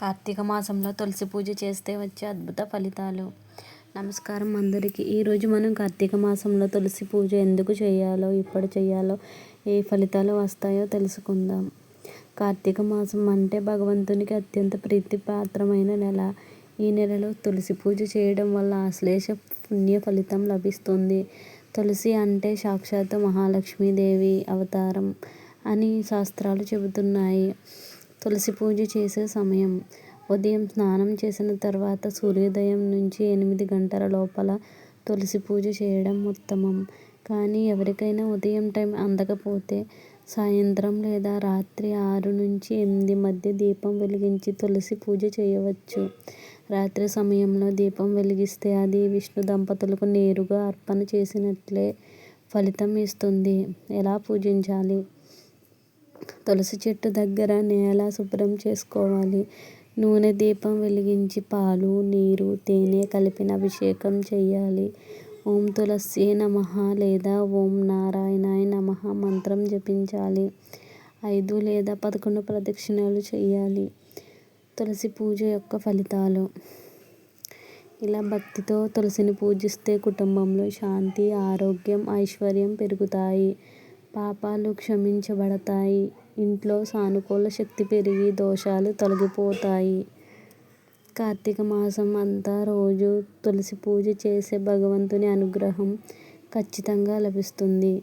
కార్తీక మాసంలో తులసి పూజ చేస్తే వచ్చే అద్భుత ఫలితాలు. నమస్కారం అందరికీ. ఈరోజు మనం కార్తీక మాసంలో తులసి పూజ ఎందుకు చేయాలో ఎప్పుడు చేయాలో ఏ ఫలితాలు వస్తాయో తెలుసుకుందాం. కార్తీక మాసం అంటే భగవంతునికి అత్యంత ప్రీతిపాత్రమైన నెల. ఈ నెలలో తులసి పూజ చేయడం వల్ల ఆశ్లేష పుణ్య ఫలితం లభిస్తుంది. తులసి అంటే సాక్షాత్తు మహాలక్ష్మీదేవి అవతారం అని శాస్త్రాలు చెబుతున్నాయి. తులసి పూజ చేసే సమయం. ఉదయం స్నానం చేసిన తర్వాత సూర్యోదయం నుంచి ఎనిమిది గంటల లోపల తులసి పూజ చేయడం ఉత్తమం. కానీ ఎవరికైనా ఉదయం టైం అందకపోతే సాయంత్రం లేదా రాత్రి ఆరు నుంచి ఎనిమిది మధ్య దీపం వెలిగించి తులసి పూజ చేయవచ్చు. రాత్రి సమయంలో దీపం వెలిగిస్తే అది విష్ణు దంపతులకు నేరుగా అర్పణ చేసినట్లే ఫలితం ఇస్తుంది. ఎలా పూజించాలి? తులసి చెట్టు దగ్గర నేల శుభ్రం చేసుకోవాలి. నూనె దీపం వెలిగించి పాలు నీరు తేనె కలిపిన అభిషేకం చేయాలి. ఓం తులసి నమ లేదా ఓం నారాయణాయ నమ మంత్రం జపించాలి. ఐదు లేదా పదకొండు ప్రదక్షిణలు చేయాలి. తులసి పూజ యొక్క ఫలితాలు. ఇలా భక్తితో తులసిని పూజిస్తే కుటుంబంలో శాంతి ఆరోగ్యం ఐశ్వర్యం పెరుగుతాయి. పాపాలు క్షమించబడతాయి. ఇంట్లో సానుకూల శక్తి పెరిగి దోషాలు తొలగిపోతాయి. కార్తీక మాసం అంతా రోజు తులసి పూజ చేసే భగవంతుని అనుగ్రహం ఖచ్చితంగా లభిస్తుంది.